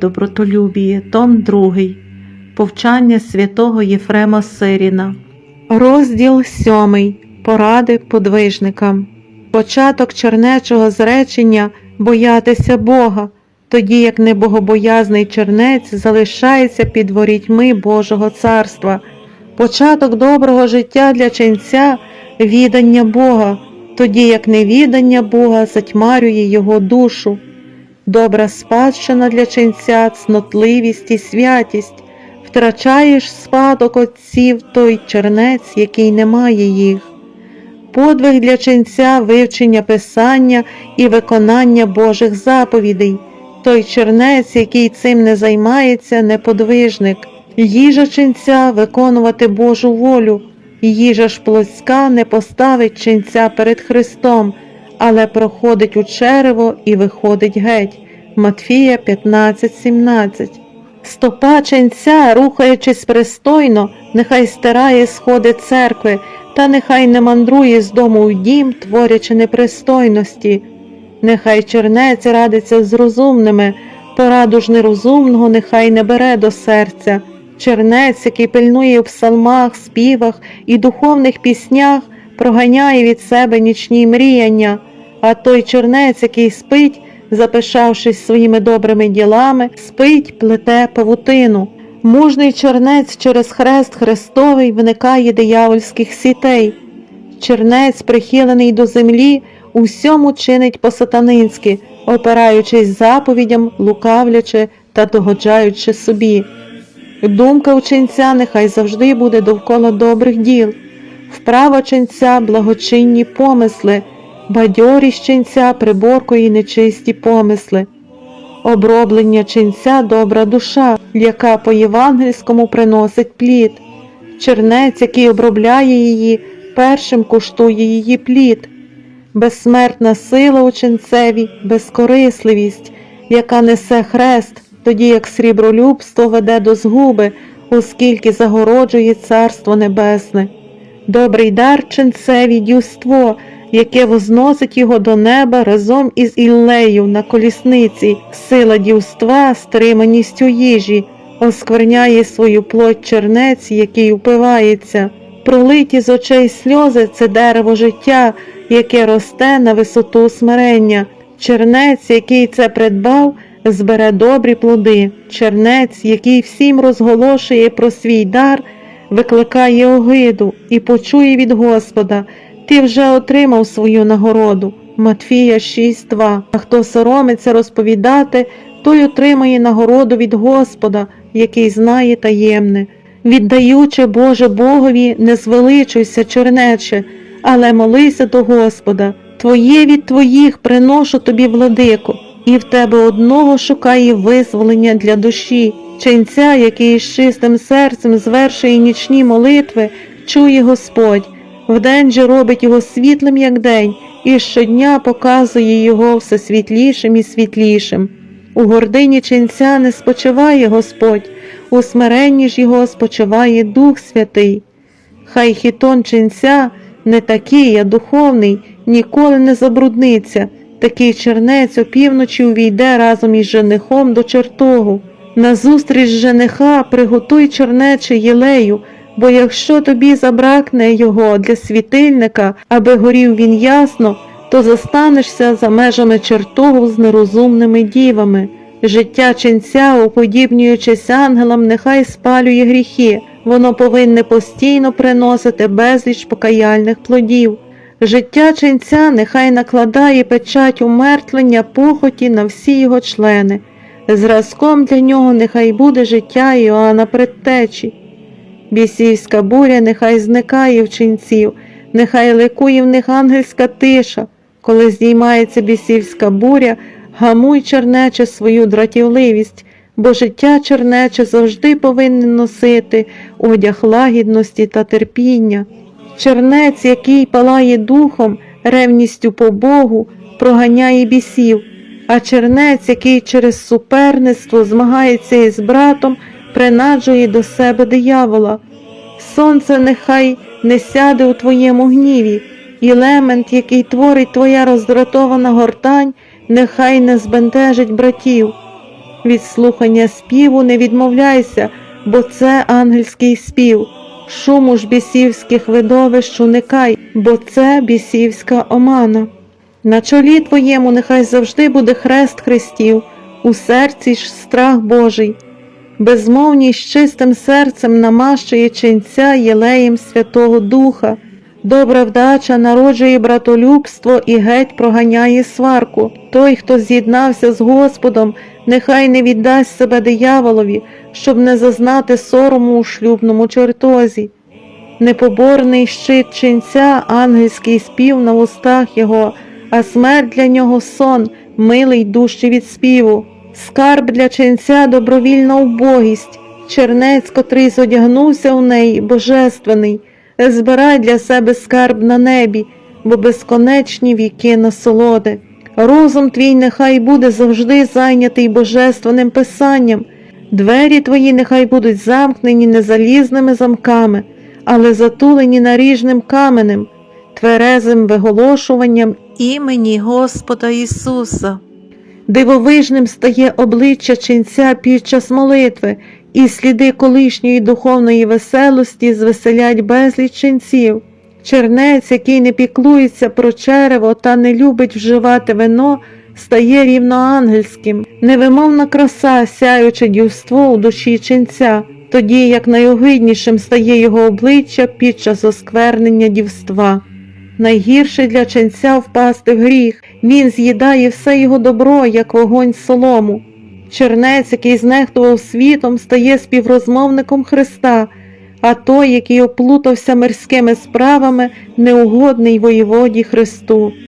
добротолюбіє, том 2. Повчання святого Єфрема Сиріна. Розділ 7. Поради подвижникам. Початок чернечого зречення боятися Бога, тоді як небогобоязний чернець залишається під ворітьми Божого царства. Початок доброго життя для ченця відання Бога, тоді як невідання Бога затьмарює його душу. Добра спадщина для ченця, цнотливість і святість. Втрачаєш спадок отців той чернець, який не має їх. Подвиг для ченця вивчення писання і виконання Божих заповідей. Той чернець, який цим не займається, неподвижник. Їжа ченця виконувати Божу волю. Їжа ж плотська не поставить ченця перед Христом, але проходить у черево і виходить геть. Матфія 15:17 Стопа ченця, рухаючись пристойно, нехай стирає сходи церкви, та нехай не мандрує з дому в дім, творячи непристойності. Нехай чернець радиться з розумними, пораду ж нерозумного нехай не бере до серця. Чернець, який пильнує в псалмах, співах і духовних піснях, проганяє від себе нічні мріяння, а той чернець, який спить, запишавшись своїми добрими ділами, спить, плете павутину. Мужний чернець через хрест Христовий виникає диявольських сітей. Чернець, прихилений до землі, у всьому чинить по-сатанинськи, опираючись заповідям, лукавлячи та догоджаючи собі. Думка ученця нехай завжди буде довкола добрих діл, вправа ченця благочинні помисли, бадьорість ченця приборкує нечисті помисли, оброблення ченця добра душа, яка по євангельському приносить плід, чернець, який обробляє її, першим куштує її плід, безсмертна сила у ченцеві, безкорисливість, яка несе хрест тоді як срібролюбство веде до згуби, оскільки загороджує Царство Небесне. Добрий дар ченцеві дюство, яке возносить його до неба разом із Іллею на колісниці, сила дюства, стриманістю їжі, оскверняє свою плоть чернець, який упивається. Пролиті з очей сльози це дерево життя, яке росте на висоту смирення. Чернець, який це придбав, збере добрі плоди. Чернець, який всім розголошує про свій дар, викликає огиду і почує від Господа. Ти вже отримав свою нагороду. Матфія 6.2. А хто соромиться розповідати, той отримає нагороду від Господа, який знає таємне. Віддаючи Боже Богові, не звеличуйся, чернече, але молися до Господа. Твоє від твоїх приношу тобі, владико і в тебе одного шукає визволення для душі, ченця, який з чистим серцем звершує нічні молитви, чує Господь, вдень же робить його світлим, як день, і щодня показує його все світлішим і світлішим. У гордині ченця не спочиває Господь, у смиренні ж його спочиває Дух Святий. Хай хітон ченця не такий, а духовний, ніколи не забрудниться. Такий чернець опівночі увійде разом із женихом до чертогу. Назустріч жениха приготуй чернече єлею, бо якщо тобі забракне його для світильника, аби горів він ясно, то застанешся за межами чертогу з нерозумними дівами. Життя ченця, уподібнюючись ангелам, нехай спалює гріхи, воно повинне постійно приносити безліч покаяльних плодів. Життя ченця нехай накладає печать умертвлення похоті на всі його члени. Зразком для нього нехай буде життя Іоанна Предтечі. Бісівська буря нехай зникає в ченців, нехай ликує в них ангельська тиша. Коли здіймається бісівська буря, гамуй чернече свою дратівливість, бо життя чернече завжди повинен носити одяг лагідності та терпіння. Чернець, який палає духом, ревністю по Богу, проганяє бісів, а чернець, який через суперництво змагається із братом, принаджує до себе диявола. Сонце нехай не сяде у твоєму гніві, і лемент, який творить твоя роздратована гортань, нехай не збентежить братів. Від слухання співу не відмовляйся, бо це ангельський спів. Шуму ж бісівських видовищ уникай, бо це бісівська омана. На чолі твоєму нехай завжди буде хрест Христів, у серці ж страх Божий. Безмовність чистим серцем намащує ченця єлеєм Святого Духа. Добра вдача народжує братолюбство і геть проганяє сварку. Той, хто з'єднався з Господом, нехай не віддасть себе дияволові, щоб не зазнати сорому у шлюбному чертозі. Непоборний щит ченця, ангельський спів на устах його, а смерть для нього сон, милий дужче від співу. Скарб для ченця добровільна убогість, чернець, котрий зодягнувся у неї, божественний, збирай для себе скарб на небі, бо безконечні віки насолоди. Розум твій нехай буде завжди зайнятий божественним писанням, двері твої нехай будуть замкнені не залізними замками, але затулені наріжним каменем, тверезим виголошуванням імені Господа Ісуса. Дивовижним стає обличчя ченця під час молитви, і сліди колишньої духовної веселості звеселять безліч ченців. Чернець, який не піклується про черево та не любить вживати вино, стає рівноангельським, невимовна краса, сяюче дівство у душі ченця, тоді як найогиднішим стає його обличчя під час осквернення дівства. Найгірше для ченця впасти в гріх, він з'їдає все його добро, як вогонь солому. Чернець, який знехтував світом, стає співрозмовником Христа, а той, який оплутався мирськими справами, неугодний воєводі Христу.